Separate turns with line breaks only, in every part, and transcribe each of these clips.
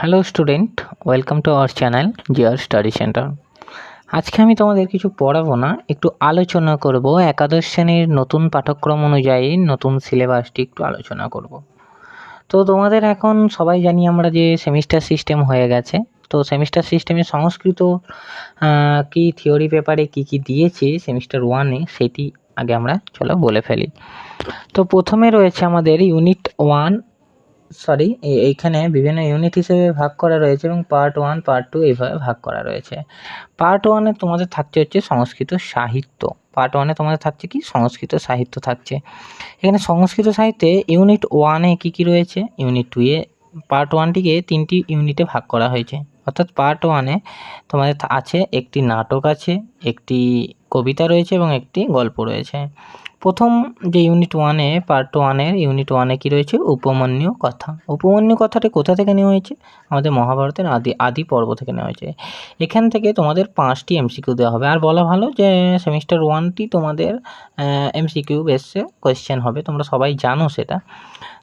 Hello student welcome to our channel GR study centre আজকে আমি তোমাদের কিছু পড়াবো না, একটু আলোচনা করব, একাদশ শ্রেণির নতুন পাঠ্যক্রম অনুযায়ী নতুন সিলেবাসটি একটু আলোচনা করব। তো তোমাদের এখন সবাই জানি আমরা যে সেমিস্টার সিস্টেম হয়ে গেছে, তো সেমিস্টার সিস্টেমে সংস্কৃত কি থিওরি পেপারে কি কি দিয়েছে সেমিস্টার ওয়ানে সেটি আগে আমরা, চলো বলে ফেলি। তো প্রথমে রয়েছে আমাদের ইউনিট ওয়ান সরি এইখানে বিভিন্ন ইউনিট হিসেবে ভাগ করা রয়েছে এবং পার্ট ওয়ান পার্ট টু এইভাবে ভাগ করা রয়েছে। পার্ট ওয়ানে তোমাদের থাকছে হচ্ছে সংস্কৃত সাহিত্য। পার্ট ওয়ানে তোমাদের থাকছে কি? সংস্কৃত সাহিত্য থাকছে। এখানে সংস্কৃত সাহিত্যে ইউনিট ওয়ানে কী কী রয়েছে? ইউনিট টুয়ে পার্ট ওয়ানটিকে তিনটি ইউনিটে ভাগ করা হয়েছে। অর্থাৎ পার্ট ওয়ানে তোমাদের আছে একটি নাটক আছে, একটি কবিতা রয়েছে এবং একটি গল্প রয়েছে। প্রথম যে ইউনিট ওয়ানে পার্ট ওয়ানের ইউনিট ওয়ানে কী রয়েছে? উপমন্যু কথা। উপমন্যু কথাটি কোথা থেকে নেওয়া হয়েছে? আমাদের মহাভারতের আদি আদি পর্ব থেকে নেওয়া হয়েছে। এখান থেকে তোমাদের পাঁচটি এমসিকিউ দেওয়া হবে। আর বলা ভালো যে সেমিস্টার ওয়ানটি তোমাদের এমসিকিউ বেসে কোয়েশ্চেন হবে। তোমরা সবাই জানো সেটা।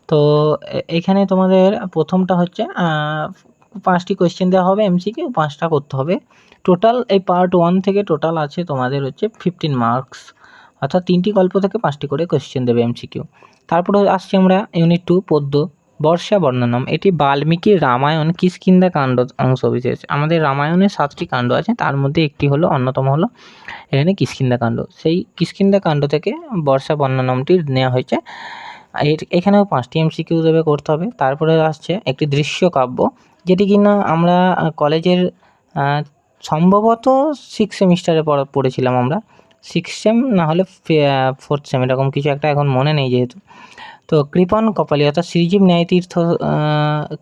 তো এখানে তোমাদের প্রথমটা হচ্ছে পাঁচটি কোয়েশ্চেন দেওয়া হবে এমসিকিউ পাঁচটা করতে হবে। টোটাল এই পার্ট ওয়ান থেকে টোটাল আছে তোমাদের হচ্ছে ফিফটিন মার্কস অর্থাৎ তিনটি গল্প থেকে পাঁচটি করে কোয়েশ্চেন দেবে এমসিকিউ তারপরে আসছি আমরা ইউনিট টু পদ্য, বর্ষা বর্ণনম। এটি বাল্মীকির রামায়ণ কিষ্কিন্দা কাণ্ড অংশ বিশেষ আমাদের রামায়ণের সাতটি কাণ্ড আছে, তার মধ্যে একটি হলো, অন্যতম হলো, এখানে কিষ্কিন্দা কাণ্ড। সেই কিষ্কিন্দা কাণ্ড থেকে বর্ষা বর্ণনমটি নেওয়া হয়েছে। এর, এখানেও পাঁচটি এমসিকিউ দেবে, করতে হবে। তারপরে আসছে একটি দৃশ্য কাব্য যেটি কিনা আমরা কলেজের সম্ভবত সিক্স সেমিস্টারে পড়া, পড়েছিলাম আমরা। সিক্স সেম না হলে ফোর্থ সেম এরকম কিছু একটা এখন মনে নেই যেহেতু। তো কৃপন কপালী, অর্থাৎ শ্রীজীব ন্যায়তীর্থ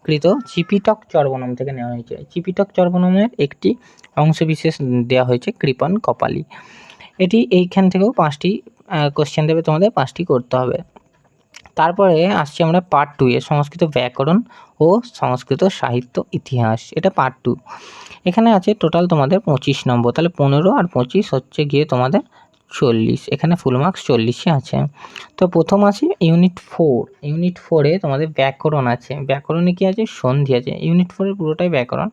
কৃত চিপিটক চর্বনম থেকে নেওয়া হয়েছে। চিপিটক চর্বনমের একটি অংশবিশেষ দেওয়া হয়েছে কৃপন কপালী। এটি এইখান থেকেও পাঁচটি কোশ্চেন দেবে তোমাদের, পাঁচটি করতে হবে। তারপরে আসছি আমরা পার্ট টু এ, সংস্কৃত ব্যাকরণ ও সংস্কৃত সাহিত্য ইতিহাস, এটা পার্ট টু এখানে আছে টোটাল তোমাদের পঁচিশ নম্বর, তাহলে পনেরো আর পঁচিশ হচ্ছে গিয়ে তোমাদের চল্লিশ, এখানে ফুল মার্কস চল্লিশই আছে। তো প্রথম আছে ইউনিট ফোর ইউনিট ফোরে তোমাদের ব্যাকরণ আছে, ব্যাকরণে কি আছে? সন্ধি আছে ইউনিট ফোরের পুরোটাই ব্যাকরণ।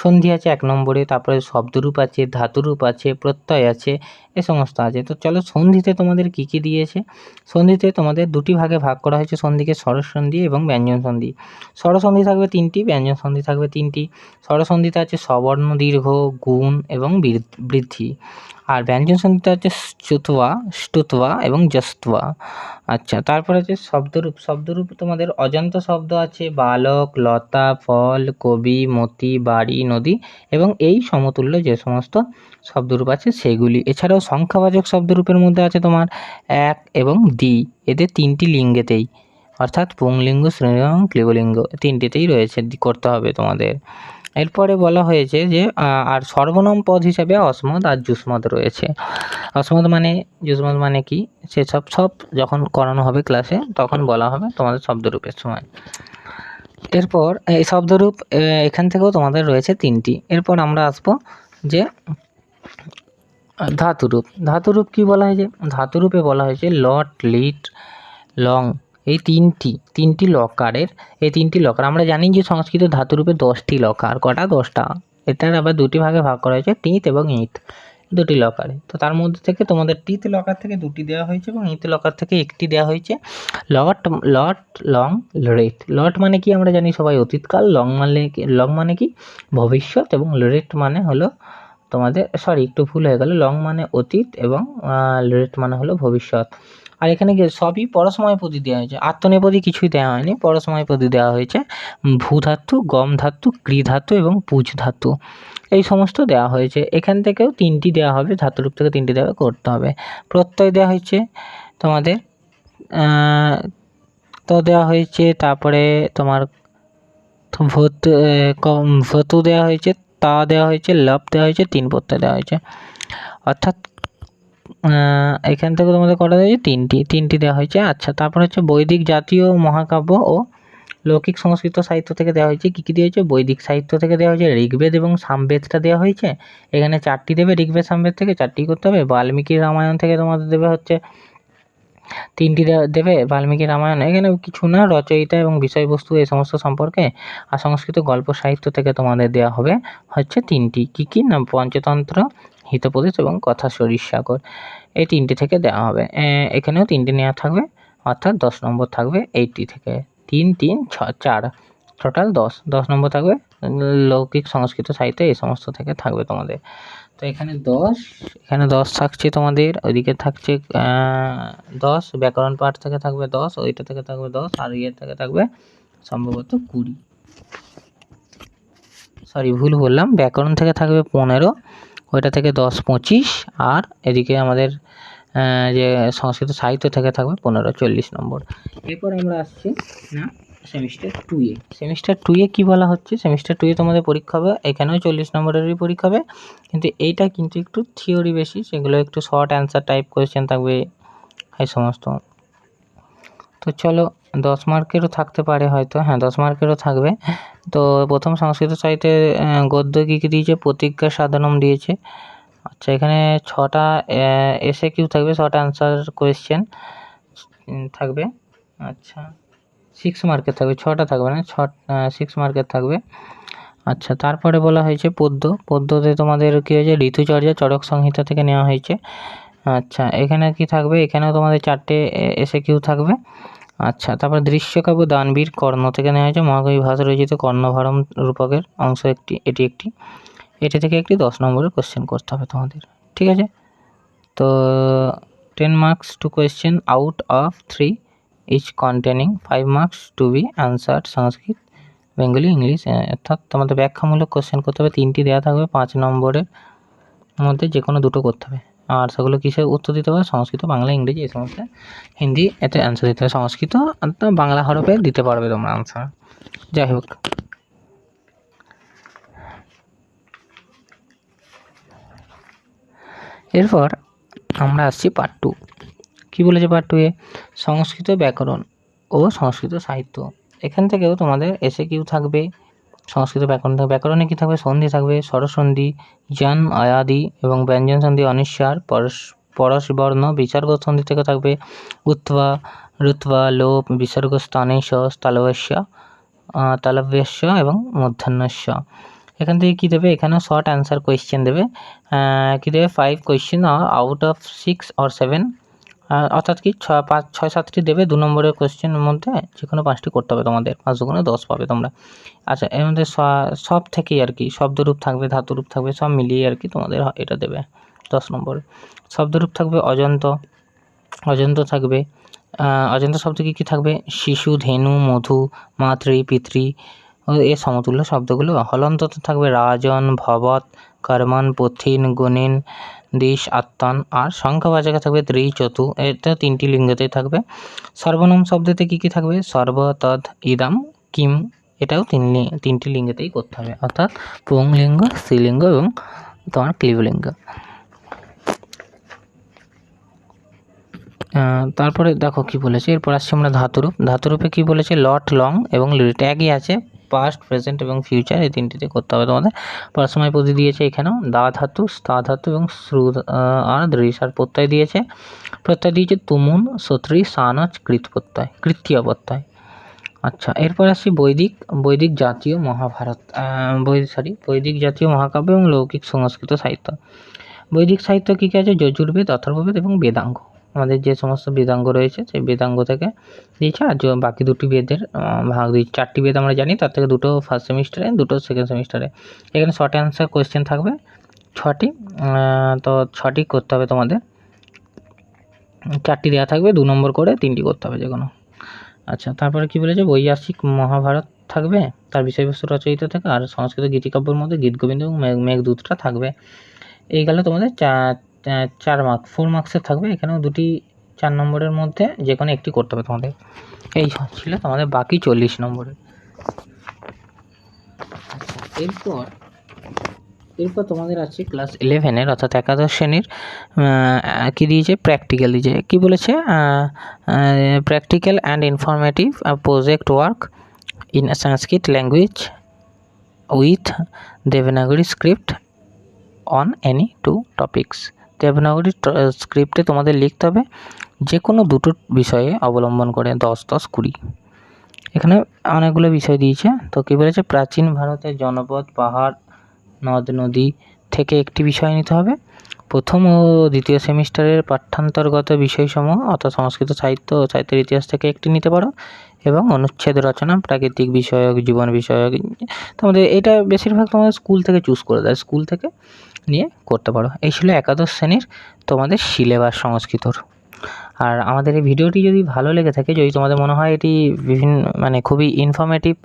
সন্ধি আছে এক নম্বরে, তারপরে শব্দরূপ আছে, ধাতুরূপ আছে, প্রত্যয় আছে এ সমস্ত আছে। তো চলো সন্ধিতে তোমাদের কি কি দিয়েছে? সন্ধিতে তোমাদের দুটি ভাগে ভাগ করা হয়েছে, সন্ধিকে স্বরসন্ধি এবং ব্যঞ্জন সন্ধি স্বরসন্ধি থাকবে তিনটি ব্যঞ্জন সন্ধি থাকবে তিনটি। স্বরসন্ধিতে আছে সবর্ণ, দীর্ঘ, গুণ এবং বৃদ্ধ- আর ব্যঞ্জন সন্ধিতে আছে চ্যুতবা স্টুতবা এবং জস্তবা আচ্ছা তারপরে আছে শব্দরূপ। শব্দরূপ তোমাদের অজন্ত শব্দ আছে, বালক, লতা, ফল, কবি, মতি, বাড়ি, নদী এবং এই সমতুল্য যে সমস্ত শব্দরূপ আছে সেগুলি। এছাড়াও সংখ্যাবাচক শব্দরূপের মধ্যে আছে তোমার এক এবং দ্বি এদের তিনটি লিঙ্গেতেই। অর্থাৎ পুংলিঙ্গ স্ত্রীলিঙ্গ এবং ক্লিবলিঙ্গ তিনটিতেই রয়েছে করতে হবে তোমাদের। এরপরে বলা হয়েছে যে আর সর্বনাম পদ হিসাবে অসমদ আর যুষ্মদ রয়েছে। অসমদ মানে যুষ্মদ মানে কি? সেসব সব যখন করানো হবে ক্লাসে তখন বলা হবে তোমাদের শব্দরূপের সময়। এরপর, এই শব্দরূপ এখান থেকেও তোমাদের রয়েছে তিনটি। এরপর আমরা আসব যে ধাতুরূপ। ধাতুরূপ কি বলা হয়েছে? ধাতুরূপে বলা হয়েছে লট লিট, লং। এই তিনটি তিনটি লকারের, এই তিনটি লকার। আমরা জানি যে সংস্কৃত ধাতুরূপে দশটি লকার, কটা? দশটা। এটার আবার দুটি ভাগে ভাগ করা হয়েছে, টিথ এবং ইঁত দুটি লকারে। তো তার মধ্যে থেকে তোমাদের টিথ লকার থেকে দুটি দেওয়া হয়েছে এবং ইঁত লকার থেকে একটি দেওয়া হয়েছে। Lot lot long, rate. Lot মানে কি? আমরা জানি সবাই অতীতকাল। লং মানে লং মানে কি? ভবিষ্যৎ এবং রেট মানে হলো তোমাদের সরি একটু ভুল হয়ে গেল। লং মানে অতীত এবং রেট মানে হলো ভবিষ্যৎ। আর এখানে কি সবই পরসময় পদি দেওয়া হয়েছে। আত্মনেপদী কিছুই দেওয়া হয়নি, পরসময় পদি দেওয়া হয়েছে। ভূ ধাতু গম ধাতু ক্রি ধাতু এবং পুজ ধাতু এই সমস্ত দেওয়া হয়েছে। এখান থেকেও তিনটি দেওয়া হবে, ধাতুরূপ থেকে তিনটি দেওয়া করতে হবে। প্রত্যয় দেওয়া হয়েছে তোমাদের তো দেওয়া হয়েছে, তারপরে তোমার ভূত ভতু দেওয়া হয়েছে তা দেওয়া হয়েছে, লাভ দেওয়া হয়েছে, তিন প্রত্যয় দেওয়া হয়েছে। অর্থাৎ এখান থেকে তোমাদের করা হয়েছে? তিনটি। তিনটি দেওয়া হয়েছে। আচ্ছা তারপর হচ্ছে বৈদিক জাতীয় মহাকাব্য ও লৌকিক সংস্কৃত সাহিত্য থেকে দেওয়া হয়েছে। কী কী দেওয়া হয়েছে? বৈদিক সাহিত্য থেকে দেওয়া হয়েছে, ঋগ্বেদ এবং সামবেদটা দেওয়া হয়েছে। এখানে চারটি দেবে, ঋগ্বেদ, সামবেদ থেকে চারটি করতে হবে। বাল্মীকি রামায়ণ থেকে তোমাদের দেবে হচ্ছে তিনটি দেবে, বাল্মীকি রামায়ণ, এখানে কিছু না, রচয়িতা এবং বিষয়বস্তু, এই সমস্ত সম্পর্কে আর সংস্কৃত গল্প সাহিত্য থেকে তোমাদের দেওয়া হবে হচ্ছে তিনটি। কী কী? না, পঞ্চতন্ত্র, হিতোপদেশ এবং কথা সরিষাকর এই তিনটি থেকে দেওয়া হবে। এখানেও তিনটি নেওয়া থাকবে, অর্থাৎ দশ নম্বর থাকবে এইটি থেকে। তিন তিন, ছ, চার টোটাল দশ। দশ নম্বর থাকবে লৌকিক, সংস্কৃত, সাহিত্য, এই সমস্ত থেকে থাকবে তোমাদের। তো এখানে দশ এখানে দশ থাকছে তোমাদের, ওইদিকে থাকছে দশ, ব্যাকরণ পাঠ থেকে থাকবে দশ, ওইটা থেকে থাকবে দশ, আর ইয়ের থেকে থাকবে সম্ভবত কুড়ি। সরি ভুল বললাম, ব্যাকরণ থেকে থাকবে পনেরো, ওইটা থেকে দশ পঁচিশ, আর এদিকে আমাদের যে সংস্কৃত সাহিত্য থেকে থাকবে পনেরো, চল্লিশ নম্বর। এরপর আমরা আসছি, না? সেমিস্টার টুয়ে সেমিস্টার টুয়ে কী বলা হচ্ছে? সেমিস্টার টুয়ে তোমাদের পরীক্ষা হবে, এখানেও চল্লিশ নম্বরেরই পরীক্ষা হবে। কিন্তু এইটা কিন্তু একটু থিওরি বেশি, সেগুলো একটু শর্ট অ্যান্সার টাইপ কোয়েশ্চেন থাকবে, এই সমস্ত। তো চলো, দশ মার্কেরও থাকতে পারে হয়তো হ্যাঁ দশ মার্কেরও থাকবে। তো প্রথম সংস্কৃত সাহিত্যে গদ্য কী কী দিয়েছে প্রতিজ্ঞা সাধনম দিয়েছে আচ্ছা এখানে ছটা এসে কিউ থাকবে ছটা অ্যান্সার কোয়েশ্চেন থাকবে। আচ্ছা। সিক্স মার্কের থাকবে, ছটা থাকবে না, ছ সিক্স মার্কের থাকবে। আচ্ছা তারপরে বলা হয়েছে পদ্য পদ্যতে তোমাদের কী হয়েছে? ঋতুচর্যা চরক সংহিতা থেকে নেওয়া হয়েছে। আচ্ছা এখানে কি থাকবে? এখানেও তোমাদের চারটে এসে কিউ থাকবে। আচ্ছা তারপর দৃশ্যকাব্য দানবীর কর্ণ থেকে নেওয়া হয়েছে। মহাকবি ভাষা রচিত কর্ণভারম রূপকের অংশ একটি, এটি একটি। এটি থেকে একটি দশ নম্বরের কোশ্চেন করতে হবে তোমাদের, ঠিক আছে? তো ten marks two question out of three each containing five marks to be answered Sanskrit Bengali English অর্থাৎ তোমাদের ব্যাখ্যামূলক কোশ্চেন করতে হবে। তিনটি দেওয়া থাকবে, পাঁচ নম্বরের মধ্যে যে কোনো দুটো করতে হবে। আর সেগুলো কিসে উত্তর দিতে হবে? সংস্কৃত, বাংলা, ইংরেজি, এই সমস্ত। হিন্দি, এতে অ্যান্সার দিতে হবে। সংস্কৃত বাংলা হরফে দিতে পারবে তোমরা আনসার যাই হোক। এরপর আমরা আসছি পার্ট টু কী বলেছে পার্ট টু এ? সংস্কৃত ব্যাকরণ ও সংস্কৃত সাহিত্য। এখান থেকেও তোমাদের এসে কিউ থাকবে? সংস্কৃত ব্যাকরণ থাকবে। ব্যাকরণে কী থাকবে? সন্ধি থাকবে। স্বরসন্ধি, জন, আয়াদি এবং ব্যঞ্জন সন্ধি অনিশ্বার পরশ পরশ বর্ণ বিসর্গ সন্ধি থেকে থাকবে। উত্বা রুত্বা লোপ, বিসর্গ স্থানেশ স্থলবস্য তালব্যস্য এবং মধ্যাহ্নস্য। এখান থেকে কী দেবে? এখানেও শর্ট অ্যান্সার কোয়েশ্চেন দেবে। কী দেবে? Five question out of six or seven অর্থাৎ কি ছ, পাঁচ, ছয় সাতটি দেবে দু নম্বরের কোয়েশ্চেনের মধ্যে যে কোনো পাঁচটি করতে হবে তোমাদের। পাঁচ দুগুণে দশ পাবে তোমরা। আচ্ছা এর মধ্যে সব থেকেই আর কি, শব্দরূপ থাকবে, ধাতুরূপ থাকবে, সব মিলিয়ে আর কি তোমাদের এটা দেবে দশ নম্বর। শব্দরূপ থাকবে অজন্ত অজন্ত থাকবে অজন্ত শব্দ কী কী থাকবে? শিশু, ধেনু, মধু, মাতৃ, পিতৃ এর সমতুল্য শব্দগুলো। হলন্ত থাকবে রাজন, ভবত কর্মণ পথিন, গুণিন দিশ, আত্মান আর সংখ্যা সংখ্যাবাচকে থাকবে ত্রি, চতু। এটা তিনটি লিঙ্গতেই থাকবে। সর্বনাম শব্দতে কী কী থাকবে? সর্ব তদ ইদাম, কিম এটাও তিন তিনটি লিঙ্গতেই করতে হবে। অর্থাৎ পুংলিঙ্গ, স্ত্রীলিঙ্গ এবং তোমার ক্লিবলিঙ্গ। তারপরে দেখো কি বলেছে, এরপর আসছি আমরা ধাতুরূপ। ধাতুরূপে কি বলেছে? লট লং এবং লিট একই আছে। পাস্ট প্রেজেন্ট এবং ফিউচার এই তিনটিতে করতে হবে তোমাদের। পরসময় পদি দিয়েছে এখানেও দা ধাতু, স্থা ধাতু এবং শ্রু আর দৃশার প্রত্যয় দিয়েছে। প্রত্যয় দিয়েছে তুমুন সত্রি সানচ কৃত প্রত্যয়, কৃত্তীয় প্রত্যয়। আচ্ছা এরপর আসছি বৈদিক বৈদিক জাতীয় মহাভারত বৈদিক সরি বৈদিক জাতীয় মহাকাব্য এবং লৌকিক সংস্কৃত সাহিত্য। বৈদিক সাহিত্য কী কী আছে? যজুর্বেদ, অথর্ববেদ এবং বেদাঙ্গ। আমাদের যে সমস্ত বেদাঙ্গ রয়েছে, সেই বেদাঙ্গ থেকে দিয়েছে আর বাকি দুটি বেদের ভাগ দিয়েছে চারটি বেদ আমরা জানি, তার থেকে দুটো ফার্স্ট সেমিস্টারে দুটো সেকেন্ড সেমিস্টারে এখানে শর্ট অ্যান্সার কোয়েশ্চেন থাকবে, ছটি তো ছটি করতে হবে তোমাদের। চারটি দেওয়া থাকবে, দু নম্বর করে তিনটি করতে হবে যে কোনো আচ্ছা তারপরে কি বলেছে? বৈয়াসিক মহাভারত থাকবে, তার বিষয়বস্তু রচয়িত থেকে, আর সংস্কৃত গীতিকাব্যের মধ্যে গীত গোবিন্দ এবং মেঘ মেঘদূতটা থাকবে। এই গেল তোমাদের চার চার মার্ক ফোর মার্কসের থাকবে। এখানেও দুটি, চার নম্বরের মধ্যে যে কোনো একটি করতে হবে তোমাদের। এই ছিল তোমাদের বাকি চল্লিশ নম্বরের এরপর এরপর তোমাদের আছে ক্লাস ইলেভেনের অর্থাৎ একাদশ শ্রেণির কী দিয়েছে? প্র্যাকটিক্যাল দিয়েছে। কী বলেছে? Practical and informative project work in Sanskrit language with Devanagari script on any two topics Devanagari স্ক্রিপ্টে তোমাদের লিখতে হবে যে কোনো দুটো বিষয়ে অবলম্বন করে দশ দশ কুড়ি। এখানে অনেকগুলো বিষয় দিয়েছে। তো কী বলেছে? প্রাচীন ভারতের জনপদ, পাহাড়, নদ, নদী থেকে একটি বিষয় নিতে হবে। প্রথম ও দ্বিতীয় সেমিস্টারের পাঠ্যান্তর্গত বিষয়সমূহ, অর্থাৎ সংস্কৃত সাহিত্য ও সাহিত্যের ইতিহাস থেকে একটি নিতে পারো এবং অনুচ্ছেদ, রচনা, প্রাকৃতিক বিষয়ক, জীবন বিষয়ক, তোমাদের এটা বেশিরভাগ তোমাদের স্কুল থেকে চুজ করে দেয়। স্কুল থেকে নিয়ে করতে পারো। এই ছিল একাদশ শ্রেণির তোমাদের সিলেবাস সংস্কৃতর। আর আমাদের এই ভিডিওটি যদি ভালো লেগে থাকে, যদি তোমাদের মনে হয় এটি বিভিন্ন মানে খুবই ইনফরমেটিভ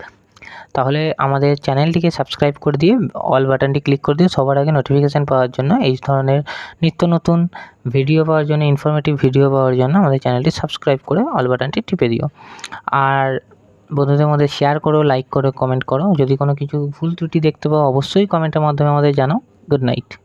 তাহলে আমাদের চ্যানেলটিকে সাবস্ক্রাইব করে দিয়ে অল বাটনটি ক্লিক করে দিয়ে সবার আগে নোটিফিকেশান পাওয়ার জন্য, এই ধরনের নিত্য নতুন ভিডিও পাওয়ার জন্য ইনফরমেটিভ ভিডিও পাওয়ার জন্য আমাদের চ্যানেলটি সাবস্ক্রাইব করে অল বাটনটি টিপে দিও। আর বন্ধুদের মধ্যে শেয়ার করো লাইক করো কমেন্ট করো। যদি কোনো কিছু ভুল ত্রুটি দেখতে পাও, অবশ্যই কমেন্টের মাধ্যমে আমাদের জানাও। good night.